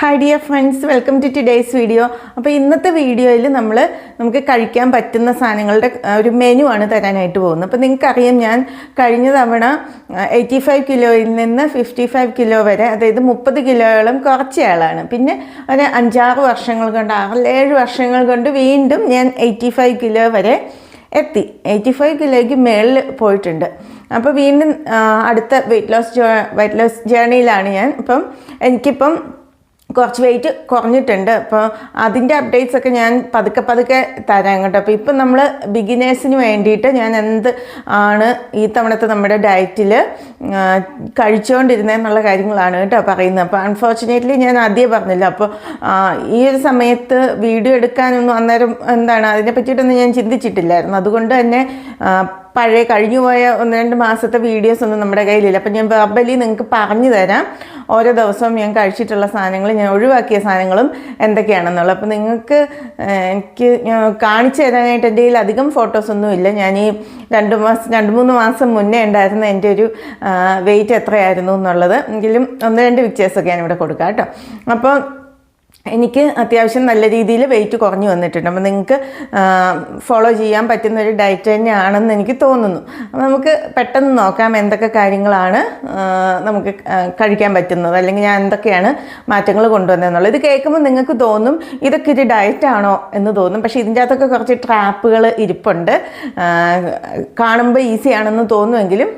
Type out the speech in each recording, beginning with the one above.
Hi dear friends welcome to today's video അപ്പോൾ ഇന്നത്തെ വീഡിയോയിൽ നമ്മൾ നമുക്ക് കഴിക്കാൻ പറ്റുന്ന സാധനങ്ങളുടെ ഒരു മെനു ആണ് തരാനായിട്ട് പോകുന്നത്. അപ്പോൾ നിങ്ങൾക്കറിയാം ഞാൻ കഴിഞ്ഞ തവണ എയ്റ്റി ഫൈവ് കിലോയിൽ നിന്ന് ഫിഫ്റ്റി ഫൈവ് കിലോ വരെ അതായത് മുപ്പത് കിലോയോളം കുറച്ച ആളാണ് പിന്നെ ഒരു അഞ്ചാറ് വർഷങ്ങൾ കൊണ്ട് ആറ് ഏഴ് വർഷങ്ങൾ കൊണ്ട് വീണ്ടും ഞാൻ എയ്റ്റി ഫൈവ് കിലോ വരെ എത്തി. എയ്റ്റി ഫൈവ് കിലോയ്ക്ക് മേളിൽ പോയിട്ടുണ്ട്. അപ്പോൾ വീണ്ടും അടുത്ത വെയിറ്റ് ലോസ് വെയിറ്റ് ലോസ് ജേർണിയിലാണ് ഞാൻ. അപ്പം എനിക്കിപ്പം കുറച്ച് വെയിറ്റ് കുറഞ്ഞിട്ടുണ്ട്. അപ്പോൾ അതിന്റെ അപ്ഡേറ്റ്സ് ഒക്കെ ഞാൻ പതുക്കെ പതുക്കെ തരാം കേട്ടോ. അപ്പോൾ ഇപ്പം നമ്മൾ ബിഗിനേഴ്സിന് വേണ്ടിയിട്ട് ഞാൻ എന്ത് ആണ് ഈ തവണത്തെ നമ്മുടെ ഡയറ്റിൽ കഴിച്ചുകൊണ്ടിരുന്നതെന്നുള്ള കാര്യങ്ങളാണ് കേട്ടോ പറയുന്നത്. അപ്പോൾ അൺഫോർച്ചുനേറ്റ്ലി ഞാൻ ആദ്യം പറഞ്ഞില്ല. അപ്പോൾ ഈ ഒരു സമയത്ത് വീഡിയോ എടുക്കാനൊന്നും അന്നേരം എന്താണ് അതിനെ പറ്റിയിട്ടൊന്നും ഞാൻ ചിന്തിച്ചിട്ടില്ലായിരുന്നു. അതുകൊണ്ട് തന്നെ പഴയ കഴിഞ്ഞുപോയ ഒന്ന് രണ്ട് മാസത്തെ വീഡിയോസ് ഒന്നും നമ്മുടെ കയ്യിലില്ല. അപ്പം ഞാൻ വെർബലി നിങ്ങൾക്ക് പറഞ്ഞു തരാം. ഓരോ ദിവസവും ഞാൻ കഴിച്ചിട്ടുള്ള സാധനങ്ങൾ ഞാൻ ഒഴിവാക്കിയ സാധനങ്ങളും എന്തൊക്കെയാണെന്നുള്ളത്. അപ്പോൾ നിങ്ങൾക്ക് എനിക്ക് കാണിച്ചു തരാനായിട്ട് എന്റെ അധികം ഫോട്ടോസൊന്നും ഇല്ല. ഞാൻ ഈ രണ്ട് മാസം രണ്ട് മൂന്ന് മാസം മുന്നേ ഉണ്ടായിരുന്ന എന്റെ ഒരു വെയിറ്റ് എത്രയായിരുന്നു എന്നുള്ളത്. എങ്കിലും ഒന്ന് രണ്ട് പിക്ചേഴ്സൊക്കെ ഞാനിവിടെ കൊടുക്കാം കേട്ടോ. അപ്പോൾ എനിക്ക് അത്യാവശ്യം നല്ല രീതിയിൽ വെയിറ്റ് കുറഞ്ഞു വന്നിട്ടുണ്ട്. അപ്പോൾ നിങ്ങൾക്ക് ഫോളോ ചെയ്യാൻ പറ്റുന്ന ഒരു ഡയറ്റ് തന്നെയാണെന്ന് എനിക്ക് തോന്നുന്നു. അപ്പോൾ നമുക്ക് പെട്ടെന്ന് നോക്കാം എന്തൊക്കെ കാര്യങ്ങളാണ് നമുക്ക് കഴിക്കാൻ പറ്റുന്നത്. അല്ലെങ്കിൽ ഞാൻ എന്തൊക്കെയാണ് മാറ്റങ്ങൾ കൊണ്ടുവന്നതെന്നുള്ളത്. ഇത് കേൾക്കുമ്പോൾ നിങ്ങൾക്ക് തോന്നും ഇതൊക്കെ ഒരു ഡയറ്റാണോ എന്ന് തോന്നും. പക്ഷേ ഇതിന്റെ അകത്തൊക്കെ കുറച്ച് ട്രാപ്പുകൾ ഇരിപ്പുണ്ട്. കാണുമ്പോൾ ഈസി ആണെന്ന് തോന്നുമെങ്കിലും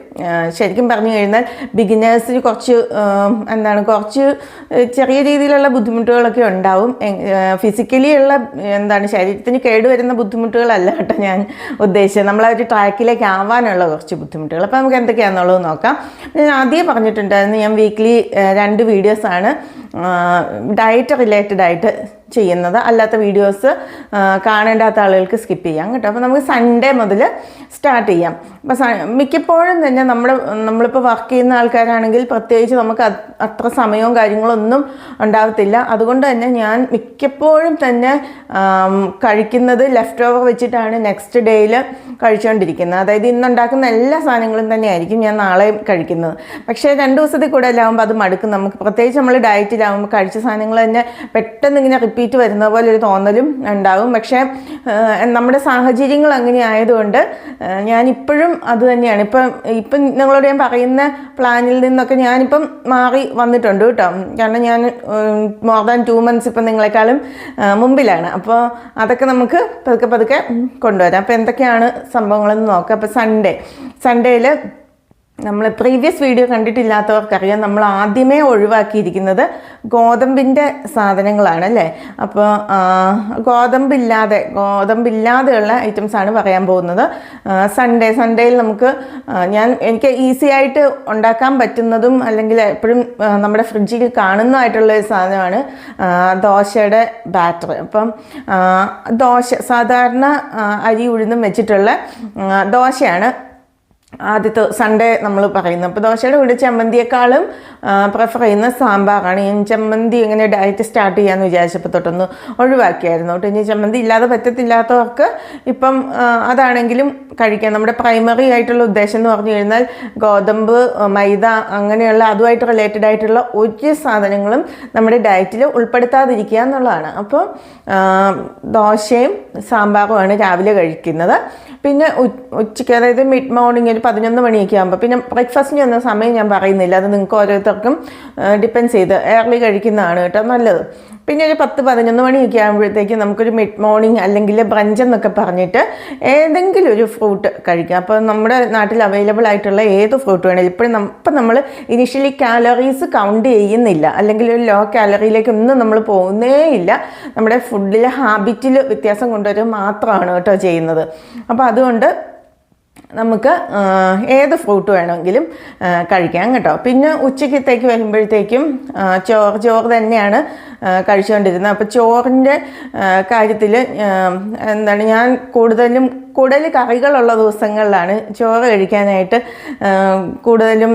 ശരിക്കും പറഞ്ഞു കഴിഞ്ഞാൽ ബിഗിനേഴ്സിന് കുറച്ച് എന്താണ് കുറച്ച് ചെറിയ രീതിയിലുള്ള ബുദ്ധിമുട്ടുകളൊക്കെ ഉണ്ടാവും. ഫിസിക്കലി ഉള്ള എന്താണ് ശരീരത്തിന് കേടുവരുന്ന ബുദ്ധിമുട്ടുകളല്ല കേട്ടോ ഞാൻ ഉദ്ദേശിച്ചത്. നമ്മളെ ഒരു ട്രാക്കിലേക്ക് ആവാനുള്ള കുറച്ച് ബുദ്ധിമുട്ടുകൾ. അപ്പോൾ നമുക്ക് എന്തൊക്കെയാണെന്നുള്ളത് നോക്കാം. ഞാൻ ആദ്യം പറഞ്ഞിട്ടുണ്ടായിരുന്നു ഞാൻ വീക്ക്ലി രണ്ട് വീഡിയോസാണ് ഡയറ്റ് റിലേറ്റഡ് ആയിട്ട് ചെയ്യുന്നത്. അല്ലാത്ത വീഡിയോസ് കാണേണ്ടാത്ത ആളുകൾക്ക് സ്കിപ്പ് ചെയ്യാം കേട്ടോ. അപ്പോൾ നമുക്ക് സൺഡേ മുതൽ സ്റ്റാർട്ട് ചെയ്യാം. അപ്പോൾ സ മിക്കപ്പോഴും തന്നെ നമ്മൾ നമ്മളിപ്പോൾ വർക്ക് ചെയ്യുന്ന ആൾക്കാരാണെങ്കിൽ പ്രത്യേകിച്ച് നമുക്ക് അത്ര സമയവും കാര്യങ്ങളൊന്നും ഉണ്ടാകത്തില്ല അതുകൊണ്ട് തന്നെ ഞാൻ മിക്കപ്പോഴും തന്നെ കഴിക്കുന്നത് ലെഫ്റ്റ് ഓവർ വെച്ചിട്ടാണ് നെക്സ്റ്റ് ഡേയിൽ കഴിച്ചുകൊണ്ടിരിക്കുന്നത് അതായത് ഇന്നുണ്ടാക്കുന്ന എല്ലാ സാധനങ്ങളും തന്നെയായിരിക്കും ഞാൻ നാളെ കഴിക്കുന്നത്. പക്ഷേ രണ്ട് ദിവസത്തിൽ കൂടുതലാകുമ്പോൾ അത് മടുക്കും. നമുക്ക് പ്രത്യേകിച്ച് നമ്മൾ ഡയറ്റിലാകുമ്പോൾ കഴിച്ച സാധനങ്ങൾ തന്നെ പെട്ടെന്ന് ഇങ്ങനെ റിപ്പീറ്റ് വരുന്ന പോലെ ഒരു തോന്നലും ഉണ്ടാകും പക്ഷേ നമ്മുടെ സാഹചര്യങ്ങൾ അങ്ങനെ ആയതുകൊണ്ട് ആ, ഞാനിപ്പോഴും അത് തന്നെയാണ്. ഇപ്പം ഇപ്പം നിങ്ങളോട് ഞാൻ പറയുന്ന പ്ലാനിൽ നിന്നൊക്കെ ഞാനിപ്പം മാറി വന്നിട്ടുണ്ട് കേട്ടോ. കാരണം ഞാൻ മോർ ദാൻ ടു മന്ത്സ് ഇപ്പം നിങ്ങളെക്കാളും മുമ്പിലാണ്. അപ്പോൾ അതൊക്കെ നമുക്ക് പതുക്കെ പതുക്കെ കൊണ്ടുവരാം. അപ്പോൾ എന്തൊക്കെയാണ് സംഭവങ്ങളെന്ന് നോക്കാം. അപ്പോൾ സൺഡേ സൺഡേയിൽ നമ്മൾ പ്രീവിയസ് വീഡിയോ കണ്ടിട്ടില്ലാത്തവർക്കറിയാം നമ്മൾ ആദ്യമേ ഒഴിവാക്കിയിരിക്കുന്നത് ഗോതമ്പിന്റെ സാധനങ്ങളാണ് അല്ലേ? അപ്പോൾ ഗോതമ്പില്ലാതെ ഗോതമ്പില്ലാതെയുള്ള ഐറ്റംസാണ് പറയാൻ പോകുന്നത്. സൺഡേ സൺഡേയിൽ നമുക്ക് ഞാൻ എനിക്ക് ഈസി ആയിട്ട് ഉണ്ടാക്കാൻ പറ്റുന്നതും അല്ലെങ്കിൽ എപ്പോഴും നമ്മുടെ ഫ്രിഡ്ജിൽ കാണുന്നതായിട്ടുള്ള ഒരു സാധനമാണ് ദോശയുടെ ബാറ്റർ അപ്പം ദോശ സാധാരണ അരി ഉഴുന്നും വെച്ചിട്ടുള്ള ദോശയാണ് ആദ്യത്തെ സൺഡേ നമ്മൾ പറയുന്നത് അപ്പോൾ ദോശയുടെ കൂടെ ചമ്മന്തിയേക്കാളും പ്രിഫർ ചെയ്യുന്ന സാമ്പാറാണ്. ഞാൻ ചമ്മന്തി ഇങ്ങനെ ഡയറ്റ് സ്റ്റാർട്ട് ചെയ്യാമെന്ന് വിചാരിച്ചപ്പോൾ തൊട്ടൊന്ന് ഒഴിവാക്കിയായിരുന്നു കേട്ടോ. ഇനി ചമ്മന്തി ഇല്ലാതെ പറ്റത്തില്ലാത്തവർക്ക് ഇപ്പം അതാണെങ്കിലും കഴിക്കാം. നമ്മുടെ പ്രൈമറി ആയിട്ടുള്ള ഉദ്ദേശം എന്ന് പറഞ്ഞു കഴിഞ്ഞാൽ ഗോതമ്പ് മൈദ അങ്ങനെയുള്ള അതുമായിട്ട് റിലേറ്റഡ് ആയിട്ടുള്ള ഒരു സാധനങ്ങളും നമ്മുടെ ഡയറ്റിൽ ഉൾപ്പെടുത്താതിരിക്കുക എന്നുള്ളതാണ്. അപ്പോൾ ദോശയും സാമ്പാറുമാണ് രാവിലെ കഴിക്കുന്നത്. പിന്നെ ഉച്ചയ്ക്ക് അതായത് മിഡ് മോർണിംഗ് ഒരു പതിനൊന്ന് മണിയൊക്കെ ആകുമ്പോൾ പിന്നെ ബ്രേക്ക്ഫാസ്റ്റിന് വന്ന സമയം ഞാൻ പറയുന്നില്ല. അത് നിങ്ങൾക്ക് ഓരോരുത്തർക്കും ഡിപ്പെൻഡ് ചെയ്ത്. ഏർലി കഴിക്കുന്നതാണ് കേട്ടോ നല്ലത്. പിന്നെ ഒരു പത്ത് പതിനൊന്ന് മണിയൊക്കെ ആകുമ്പോഴത്തേക്കും നമുക്കൊരു മിഡ് മോർണിംഗ് അല്ലെങ്കിൽ ബ്രഞ്ച് എന്നൊക്കെ പറഞ്ഞിട്ട് ഏതെങ്കിലും ഒരു ഫ്രൂട്ട് കഴിക്കാം. അപ്പോൾ നമ്മുടെ നാട്ടിൽ അവൈലബിൾ ആയിട്ടുള്ള ഏത് ഫ്രൂട്ട് വേണമെങ്കിലും ഇപ്പോഴും ഇപ്പം നമ്മൾ ഇനിഷ്യലി കാലറീസ് കൗണ്ട് ചെയ്യുന്നില്ല. അല്ലെങ്കിൽ ഒരു ലോ കാലറിയിലേക്ക് ഒന്നും നമ്മൾ പോകുന്നേ ഇല്ല. നമ്മുടെ ഫുഡിലെ ഹാബിറ്റിൽ വ്യത്യാസം കൊണ്ടുവരിക മാത്രമാണ് കേട്ടോ ചെയ്യുന്നത്. അപ്പോൾ അതുകൊണ്ട് നമുക്ക് ഏത് ഫ്രൂട്ട് വേണമെങ്കിലും കഴിക്കാം കേട്ടോ. പിന്നെ ഉച്ചക്കത്തേക്ക് വരുമ്പോഴത്തേക്കും ചോറ് ചോറ് തന്നെയാണ് കഴിച്ചുകൊണ്ടിരുന്നത്. അപ്പോൾ ചോറിന്റെ കാര്യത്തിൽ എന്താണ് ഞാൻ കൂടുതലും കൂടുതൽ കറികളുള്ള ദിവസങ്ങളിലാണ് ചോറ് കഴിക്കാനായിട്ട് കൂടുതലും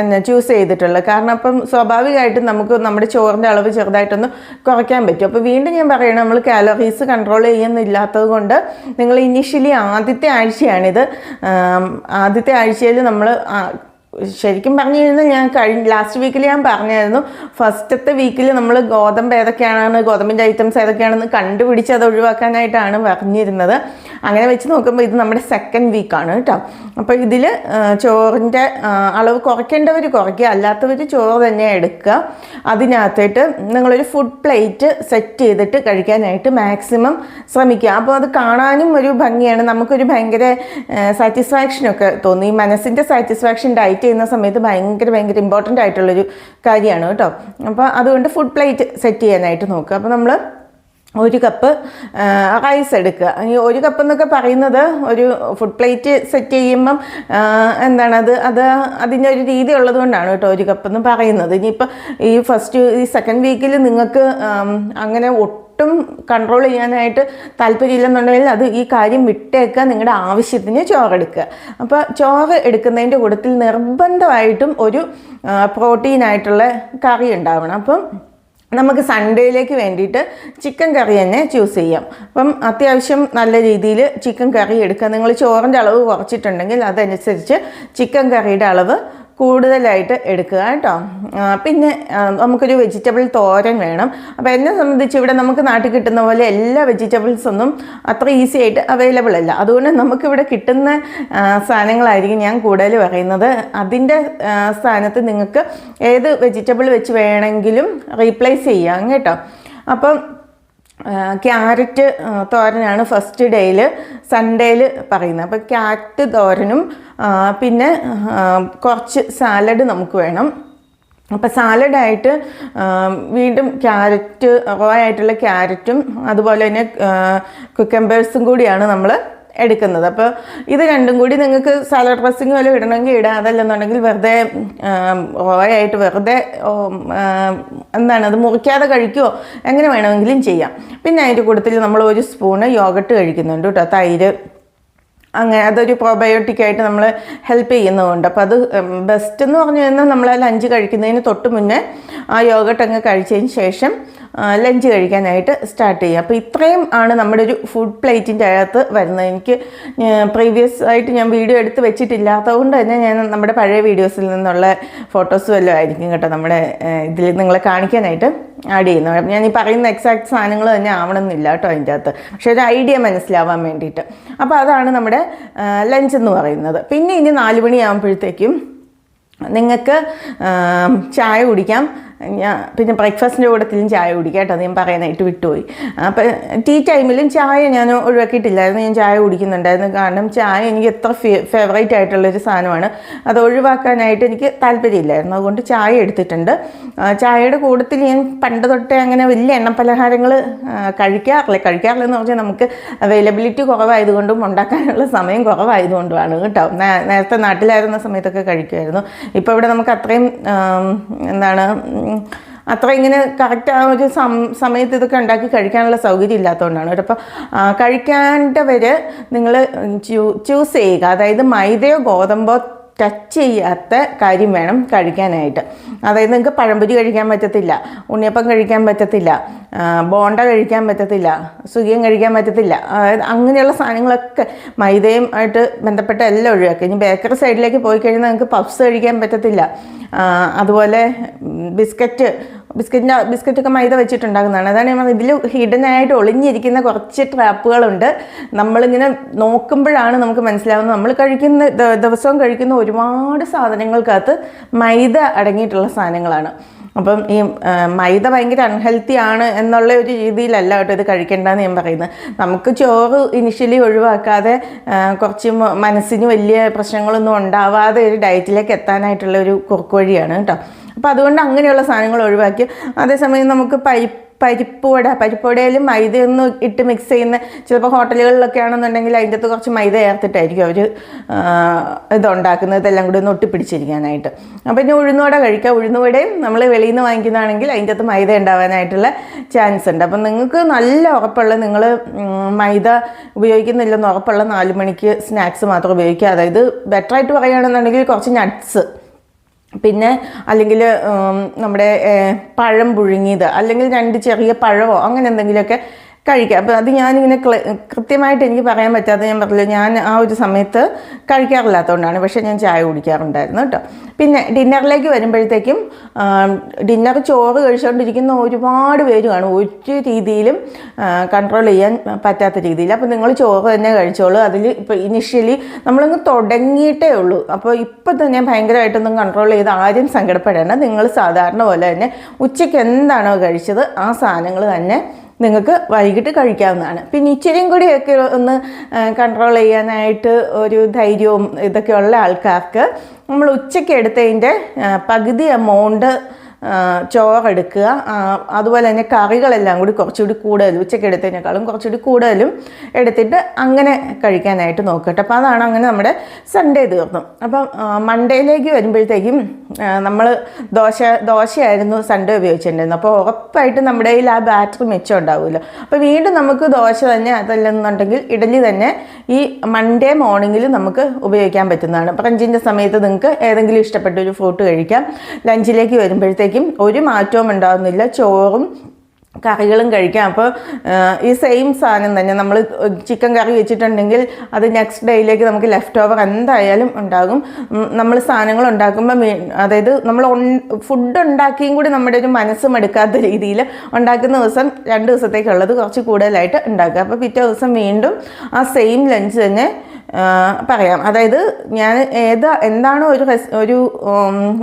എന്നാ ചൂസ് ചെയ്തിട്ടുള്ളത്. കാരണം അപ്പം സ്വാഭാവികമായിട്ടും നമുക്ക് നമ്മുടെ ചോറിന്റെ അളവ് ചെറുതായിട്ടൊന്ന് കുറയ്ക്കാൻ പറ്റും. അപ്പോൾ വീണ്ടും ഞാൻ പറയണം നമ്മൾ കാലറീസ് കൺട്രോൾ ചെയ്യുന്നില്ലാത്തത് കൊണ്ട് നിങ്ങൾ ഇനീഷ്യലി ആദ്യത്തെ ആഴ്ചയാണിത്. ആദ്യത്തെ ആഴ്ചയിൽ നമ്മൾ ശരിക്കും പറഞ്ഞു കഴിഞ്ഞാൽ ഞാൻ കഴിഞ്ഞ ലാസ്റ്റ് വീക്കിൽ ഞാൻ പറഞ്ഞായിരുന്നു ഫസ്റ്റത്തെ വീക്കിൽ നമ്മൾ ഗോതമ്പ് ഏതൊക്കെയാണ് ഗോതമ്പിന്റെ ഐറ്റംസ് ഏതൊക്കെയാണെന്ന് കണ്ടുപിടിച്ച് അത് ഒഴിവാക്കാനായിട്ടാണ് പറഞ്ഞിരുന്നത്. അങ്ങനെ വെച്ച് നോക്കുമ്പോൾ ഇത് നമ്മുടെ സെക്കൻഡ് വീക്കാണ് കേട്ടോ അപ്പോൾ ഇതിൽ ചോറിന്റെ അളവ് കുറയ്ക്കേണ്ടവർ കുറയ്ക്കുക അല്ലാത്തവർ ചോറ് തന്നെ എടുക്കുക. അതിനകത്തേട്ട് നിങ്ങളൊരു ഫുഡ് പ്ലേറ്റ് സെറ്റ് ചെയ്തിട്ട് കഴിക്കാനായിട്ട് മാക്സിമം ശ്രമിക്കുക. അപ്പോൾ അത് കാണാനും ഒരു ഭംഗിയാണ്. നമുക്കൊരു ഭയങ്കര സാറ്റിസ്ഫാക്ഷനൊക്കെ തോന്നി. മനസ്സിന്റെ സാറ്റിസ്ഫാക്ഷൻ ഡയറ്റ് ചെയ്യുന്ന സമയത്ത് ഭയങ്കര ഭയങ്കര ഇമ്പോർട്ടന്റ് ആയിട്ടുള്ളൊരു കാര്യമാണ് കേട്ടോ. അപ്പോൾ അതുകൊണ്ട് ഫുഡ് പ്ലേറ്റ് സെറ്റ് ചെയ്യാനായിട്ട് നോക്കുക. അപ്പോൾ നമ്മൾ ഒരു കപ്പ് റൈസ് എടുക്കുക. ഈ ഒരു കപ്പ് എന്നൊക്കെ പറയുന്നത് ഒരു ഫുഡ് പ്ലേറ്റ് സെറ്റ് ചെയ്യുമ്പം എന്താണ് അത് അത് അതിന്റെ ഒരു രീതി ഉള്ളത് കൊണ്ടാണ് കേട്ടോ ഒരു കപ്പ് എന്ന് പറയുന്നത്. ഇനിയിപ്പോൾ ഈ ഫസ്റ്റ് ഈ സെക്കൻഡ് വീക്കിൽ നിങ്ങൾക്ക് അങ്ങനെ ഒട്ടും കൺട്രോൾ ചെയ്യാനായിട്ട് താല്പര്യമില്ലെന്നുണ്ടെങ്കിൽ അത് ഈ കാര്യം വിട്ടേക്കുക നിങ്ങളുടെ ആവശ്യത്തിന് ചോറെടുക്കുക. അപ്പോൾ ചോറ് എടുക്കുന്നതിന്റെ കൂട്ടത്തിൽ നിർബന്ധമായിട്ടും ഒരു പ്രോട്ടീനായിട്ടുള്ള കറി ഉണ്ടാവണം. അപ്പം നമുക്ക് സൺഡേയിലേക്ക് വേണ്ടിയിട്ട് ചിക്കൻ കറി തന്നെ ചൂസ് ചെയ്യാം. അപ്പം അത്യാവശ്യം നല്ല രീതിയിൽ ചിക്കൻ കറി എടുക്കുക നിങ്ങൾ ചോറിന്റെ അളവ് കുറച്ചിട്ടുണ്ടെങ്കിൽ അതനുസരിച്ച് ചിക്കൻ കറിയുടെ അളവ് കൂടുതലായിട്ട് എടുക്കുക കേട്ടോ. പിന്നെ നമുക്കൊരു വെജിറ്റബിൾ തോരൻ വേണം. അപ്പോൾ എന്നെ സംബന്ധിച്ച് ഇവിടെ നമുക്ക് നാട്ടിൽ കിട്ടുന്ന പോലെ എല്ലാ വെജിറ്റബിൾസ് ഒന്നും അത്ര ഈസി ആയിട്ട് അവൈലബിൾ അല്ല. അതുകൊണ്ട് നമുക്കിവിടെ കിട്ടുന്ന സാധനങ്ങളായിരിക്കും ഞാൻ കൂടുതൽ പറയുന്നത്. അതിന്റെ സ്ഥാനത്ത് നിങ്ങൾക്ക് ഏത് വെജിറ്റബിൾ വെച്ച് വേണമെങ്കിലും റീപ്ലേസ് ചെയ്യാം കേട്ടോ. അപ്പം ക്യാരറ്റ് തോരനാണ് ഫസ്റ്റ് ഡേയിൽ സൺഡേയിൽ പറയുന്നത്. അപ്പോൾ ക്യാരറ്റ് തോരനും പിന്നെ കുറച്ച് സാലഡ് നമുക്ക് വേണം. അപ്പോൾ സാലഡായിട്ട് വീണ്ടും ക്യാരറ്റ് റോ ആയിട്ടുള്ള ക്യാരറ്റും അതുപോലെ തന്നെ കുക്കമ്പേഴ്സും കൂടിയാണ് നമ്മൾ എടുക്കുന്നത്. അപ്പോൾ ഇത് രണ്ടും കൂടി നിങ്ങൾക്ക് സാലഡ് ഡ്രസ്സിങ് വല്ല ഇടണമെങ്കിൽ ഇടാം. അതല്ലെന്നുണ്ടെങ്കിൽ വെറുതെ ഓയായിട്ട് വെറുതെ എന്താണ് അത് മുറിക്കാതെ കഴിക്കുമോ എങ്ങനെ വേണമെങ്കിലും ചെയ്യാം. പിന്നെ അതിന്റെ കൂട്ടത്തിൽ നമ്മൾ ഒരു സ്പൂണ് യോഗട്ട് കഴിക്കുന്നുണ്ട് കേട്ടോ. തൈര് അങ്ങനെ അതൊരു പ്രോബയോട്ടിക് ആയിട്ട് നമ്മൾ ഹെൽപ്പ് ചെയ്യുന്നതുകൊണ്ട് അപ്പോൾ അത് ബെസ്റ്റ് എന്ന് പറഞ്ഞു കഴിഞ്ഞാൽ നമ്മൾ ലഞ്ച് കഴിക്കുന്നതിന് തൊട്ട് മുന്നേ ആ യോഗട്ട് അങ്ങ് കഴിച്ചതിന് ശേഷം ലഞ്ച് കഴിക്കാനായിട്ട് സ്റ്റാർട്ട് ചെയ്യുക. അപ്പോൾ ഇത്രയും ആണ് നമ്മുടെ ഒരു ഫുഡ് പ്ലേറ്റിന്റെ അകത്ത് വരുന്നത്. എനിക്ക് പ്രീവിയസ് ആയിട്ട് ഞാൻ വീഡിയോ എടുത്ത് വെച്ചിട്ടില്ലാത്തത് കൊണ്ട് തന്നെ ഞാൻ നമ്മുടെ പഴയ വീഡിയോസിൽ നിന്നുള്ള ഫോട്ടോസ് വല്ലതും ആയിരിക്കും കേട്ടോ നമ്മുടെ ഇതിൽ നിങ്ങളെ കാണിക്കാനായിട്ട് ആഡ് ചെയ്യുന്നത്. അപ്പം ഞാൻ ഈ പറയുന്ന എക്സാക്ട് സാധനങ്ങൾ തന്നെ ആവണമെന്നില്ല കേട്ടോ അതിന്റെ അകത്ത്. പക്ഷെ ഒരു ഐഡിയ മനസ്സിലാവാൻ വേണ്ടിയിട്ട്. അപ്പോൾ അതാണ് നമ്മുടെ ലഞ്ച് എന്ന് പറയുന്നത്. പിന്നെ ഇനി നാല് മണിയാകുമ്പോഴത്തേക്കും നിങ്ങൾക്ക് ചായ കുടിക്കാം. ഞാൻ പിന്നെ ബ്രേക്ക്ഫാസ്റ്റിന്റെ കൂട്ടത്തിലും ചായ കുടിക്കാം കേട്ടോ ഞാൻ പറയാനായിട്ട് വിട്ടുപോയി. അപ്പോൾ ടീ ടൈമിലും ചായ ഞാൻ ഒഴിവാക്കിയിട്ടില്ലായിരുന്നു ഞാൻ ചായ കുടിക്കുന്നുണ്ടായിരുന്നു. കാരണം ചായ എനിക്ക് എത്ര ഫേവറേറ്റ് ആയിട്ടുള്ളൊരു സാധനമാണ്. അത് ഒഴിവാക്കാനായിട്ട് എനിക്ക് താല്പര്യമില്ലായിരുന്നു. അതുകൊണ്ട് ചായ എടുത്തിട്ടുണ്ട്. ചായയുടെ കൂട്ടത്തിൽ ഞാൻ പണ്ട് തൊട്ടേ അങ്ങനെ വലിയ എണ്ണ പലഹാരങ്ങൾ കഴിക്കാറില്ല കഴിക്കാറില്ല. എന്ന് പറഞ്ഞാൽ നമുക്ക് അവൈലബിലിറ്റി കുറവായതുകൊണ്ടും ഉണ്ടാക്കാനുള്ള സമയം കുറവായതുകൊണ്ടുമാണ് കേട്ടോ. നേരത്തെ നാട്ടിലായിരുന്ന സമയത്തൊക്കെ കഴിക്കുമായിരുന്നു. ഇപ്പോൾ ഇവിടെ നമുക്ക് അത്രയും എന്താണ് അത്ര ഇങ്ങനെ കറക്റ്റ് ആ ഒരു സം സമയത്ത് ഇതൊക്കെ ഉണ്ടാക്കി കഴിക്കാനുള്ള സൗകര്യം ഇല്ലാത്തതുകൊണ്ടാണ് കേട്ടോ. അപ്പോൾ കഴിക്കേണ്ടവർ നിങ്ങൾ ചൂ ചൂസ് ചെയ്യുക. അതായത് മൈദയോ ഗോതമ്പോ ടച്ച് ചെയ്യാത്ത കാര്യം വേണം കഴിക്കാനായിട്ട്. അതായത് നിങ്ങൾക്ക് പഴംപൊരി കഴിക്കാൻ പറ്റത്തില്ല ഉണ്ണിയപ്പം കഴിക്കാൻ പറ്റത്തില്ല ബോണ്ട കഴിക്കാൻ പറ്റത്തില്ല സുഖിയം കഴിക്കാൻ പറ്റത്തില്ല. അതായത് അങ്ങനെയുള്ള സാധനങ്ങളൊക്കെ മൈദയും ആയിട്ട് ബന്ധപ്പെട്ട എല്ലാം ഒഴിവാക്കുക ഇനി ബേക്കറി സൈഡിലേക്ക് പോയി കഴിഞ്ഞാൽ നിങ്ങൾക്ക് പഫ്സ് കഴിക്കാൻ പറ്റത്തില്ല. അതുപോലെ ബിസ്ക്കറ്റ് ബിസ്ക്കറ്റിന്റെ ബിസ്ക്കറ്റൊക്കെ മൈദ വെച്ചിട്ടുണ്ടാക്കുന്നതാണ്. അതാണ് നമ്മൾ ഇതിൽ ഹിഡൻ ആയിട്ട് ഒളിഞ്ഞിരിക്കുന്ന കുറച്ച് ട്രാപ്പുകളുണ്ട്. നമ്മളിങ്ങനെ നോക്കുമ്പോഴാണ് നമുക്ക് മനസ്സിലാവുന്നത്. നമ്മൾ കഴിക്കുന്ന ദിവസവും കഴിക്കുന്ന ഒരുപാട് സാധനങ്ങൾക്കകത്ത് മൈദ അടങ്ങിയിട്ടുള്ള സാധനങ്ങളാണ്. അപ്പം ഈ മൈദ ഭയങ്കര അൺഹെൽത്തി ആണ് എന്നുള്ള ഒരു രീതിയിലല്ല കേട്ടോ ഇത് കഴിക്കേണ്ടതെന്ന് ഞാൻ പറയുന്നത്. നമുക്ക് ചോറ് ഇനിഷ്യലി ഒഴിവാക്കാതെ കുറച്ച് മനസ്സിന് വലിയ പ്രശ്നങ്ങളൊന്നും ഉണ്ടാവാതെ ഒരു ഡയറ്റിലേക്ക് എത്താനായിട്ടുള്ള ഒരു കുറുക്കുവഴിയാണ് കേട്ടോ. അപ്പോൾ അതുകൊണ്ട് അങ്ങനെയുള്ള സാധനങ്ങൾ ഒഴിവാക്കി. അതേസമയം നമുക്ക് പരിപ്പ് പരിപ്പ് വട പരിപ്പ് വടയിലും മൈദയൊന്നും ഇട്ട് മിക്സ് ചെയ്യുന്ന ചിലപ്പോൾ ഹോട്ടലുകളിലൊക്കെ ആണെന്നുണ്ടെങ്കിൽ അതിന്റെ അകത്ത് കുറച്ച് മൈദ ചേർത്തിട്ടായിരിക്കും അവർ ഇതുണ്ടാക്കുന്നത്. ഇതെല്ലാം കൂടി ഒന്ന് ഒട്ടിപ്പിടിച്ചിരിക്കാനായിട്ട്. അപ്പോൾ ഇനി ഉഴുന്നുവട കഴിക്കുക ഉഴുന്നുവടയും നമ്മൾ വെളിയിൽ നിന്ന് വാങ്ങിക്കുന്നതാണെങ്കിൽ അതിന്റെ അകത്ത് മൈദ ഉണ്ടാവാനായിട്ടുള്ള ചാൻസ് ഉണ്ട്. അപ്പം നിങ്ങൾക്ക് നല്ല ഉറപ്പുള്ള നിങ്ങൾ മൈദ ഉപയോഗിക്കുന്നില്ലെന്ന് ഉറപ്പുള്ള നാല് മണിക്ക് സ്നാക്സ് മാത്രം ഉപയോഗിക്കുക. അതായത് ബെറ്ററായിട്ട് പറയുകയാണെന്നുണ്ടെങ്കിൽ കുറച്ച് നട്ട്സ് പിന്നെ അല്ലെങ്കിൽ നമ്മുടെ പഴം പുഴുങ്ങിയത് അല്ലെങ്കിൽ രണ്ട് ചെറിയ പഴമോ അങ്ങനെ എന്തെങ്കിലുമൊക്കെ കഴിക്കുക അപ്പോൾ അത് ഞാനിങ്ങനെ കൃത്യമായിട്ട് എനിക്ക് പറയാൻ പറ്റാതെ ഞാൻ പറഞ്ഞില്ല ഞാൻ ആ ഒരു സമയത്ത് കഴിക്കാറില്ലാത്തതുകൊണ്ടാണ് പക്ഷേ ഞാൻ ചായ കുടിക്കാറുണ്ടായിരുന്നു കേട്ടോ. പിന്നെ ഡിന്നറിലേക്ക് വരുമ്പോഴത്തേക്കും ഡിന്നർ ചോറ് കഴിച്ചുകൊണ്ടിരിക്കുന്ന ഒരുപാട് പേര് കാണും. ഒരു രീതിയിലും കൺട്രോൾ ചെയ്യാൻ പറ്റാത്ത രീതിയിൽ. അപ്പോൾ നിങ്ങൾ ചോറ് തന്നെ കഴിച്ചോളൂ. അതിൽ ഇപ്പോൾ ഇനിഷ്യലി നമ്മളങ്ങ് തുടങ്ങിയിട്ടേ ഉള്ളൂ. അപ്പോൾ ഇപ്പോൾ തന്നെ ഭയങ്കരമായിട്ടൊന്നും കൺട്രോൾ ചെയ്ത് ആരും സങ്കടപ്പെടേണ്ട. നിങ്ങൾ സാധാരണ പോലെ തന്നെ ഉച്ചയ്ക്ക് എന്താണോ കഴിച്ചത് ആ സാധനങ്ങൾ തന്നെ നിങ്ങൾക്ക് വൈകിട്ട് കഴിക്കാവുന്നതാണ്. പിന്നെ ഇച്ചിരിയും കൂടിയൊക്കെ ഒന്ന് കൺട്രോൾ ചെയ്യാനായിട്ട് ഒരു ധൈര്യവും ഇതൊക്കെ ഉള്ള ആൾക്കാർക്ക് നമ്മൾ ഉച്ചയ്ക്ക് എടുത്തതിന്റെ പകുതി എമൗണ്ട് ചോറെടുക്കുക അതുപോലെ തന്നെ കറികളെല്ലാം കൂടി കുറച്ചുകൂടി കൂടുതൽ ഉച്ചയ്ക്ക് എടുത്തതിനേക്കാളും കുറച്ചുകൂടി കൂടുതലും എടുത്തിട്ട് അങ്ങനെ കഴിക്കാനായിട്ട് നോക്കട്ടെ. അപ്പോൾ അതാണ് അങ്ങനെ നമ്മുടെ സൺഡേ തീർന്നു. അപ്പം മൺഡേയിലേക്ക് വരുമ്പോഴത്തേക്കും നമ്മൾ ദോശ ദോശയായിരുന്നു സൺഡേ ഉപയോഗിച്ചിട്ടുണ്ടായിരുന്നു അപ്പോൾ ഉറപ്പായിട്ടും നമ്മുടെ കയ്യിൽ ആ ബാറ്ററി മെച്ചം ഉണ്ടാവുമല്ലോ. അപ്പോൾ വീണ്ടും നമുക്ക് ദോശ തന്നെ അതല്ലെന്നുണ്ടെങ്കിൽ ഇഡലി തന്നെ ഈ മൺഡേ മോർണിംഗിൽ നമുക്ക് ഉപയോഗിക്കാൻ പറ്റുന്നതാണ്. ബ്രഞ്ചിന്റെ സമയത്ത് നിങ്ങൾക്ക് ഏതെങ്കിലും ഇഷ്ടപ്പെട്ട ഒരു ഫ്രൂട്ട് കഴിക്കാം. ലഞ്ചിലേക്ക് വരുമ്പോഴത്തേക്കും ഒരു മാറ്റവും ഉണ്ടാകുന്നില്ല ചോറും കറികളും കഴിക്കാം. അപ്പോൾ ഈ സെയിം സാധനം തന്നെ നമ്മൾ ചിക്കൻ കറി വെച്ചിട്ടുണ്ടെങ്കിൽ അത് നെക്സ്റ്റ് ഡേയിലേക്ക് നമുക്ക് ലെഫ്റ്റ് ഓവർ എന്തായാലും ഉണ്ടാകും. നമ്മൾ സാധനങ്ങൾ ഉണ്ടാക്കുമ്പോൾ അതായത് നമ്മൾ ഫുഡ് ഉണ്ടാക്കിയും കൂടി നമ്മുടെ ഒരു മനസ്സ് മടുക്കാത്ത രീതിയിൽ ഉണ്ടാക്കുന്ന ദിവസം രണ്ട് ദിവസത്തേക്കുള്ളത് കുറച്ച് കൂടുതലായിട്ട് ഉണ്ടാക്കുക. അപ്പോൾ പിറ്റേ ദിവസം വീണ്ടും ആ സെയിം ലഞ്ച് തന്നെ പറയാം. അതായത് ഞാൻ ഏത് എന്താണോ ഒരു ഒരു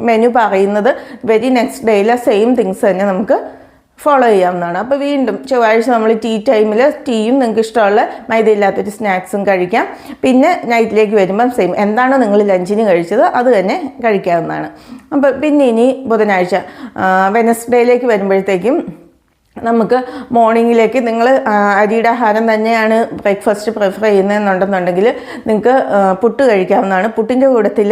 മെനു പറയുന്നത്? വെരി നെക്സ്റ്റ് ഡേയിലെ സെയിം തിങ്സ് തന്നെ നമുക്ക് ഫോളോ ചെയ്യാവുന്നതാണ്. അപ്പോൾ വീണ്ടും ചൊവ്വാഴ്ച നമ്മൾ ടീ ടൈമിൽ ടീയും നിങ്ങൾക്ക് ഇഷ്ടമുള്ള മൈദയില്ലാത്തൊരു സ്നാക്സും കഴിക്കാം. പിന്നെ നൈറ്റിലേക്ക് വരുമ്പം സെയിം എന്താണോ നിങ്ങൾ ലഞ്ചിന് കഴിച്ചത്? അത് തന്നെ കഴിക്കാവുന്നതാണ്. അപ്പോൾ പിന്നെ ഇനി ബുധനാഴ്ച വെനസ്ഡേയിലേക്ക് വരുമ്പോഴത്തേക്കും നമുക്ക് മോർണിംഗിലേക്ക് നിങ്ങൾ അരിയുടെ ആഹാരം തന്നെയാണ് ബ്രേക്ക്ഫാസ്റ്റ് പ്രിഫർ ചെയ്യുന്നതെന്നുണ്ടെന്നുണ്ടെങ്കിൽ നിങ്ങൾക്ക് പുട്ട് കഴിക്കാവുന്നതാണ്. പുട്ടിന്റെ കൂട്ടത്തിൽ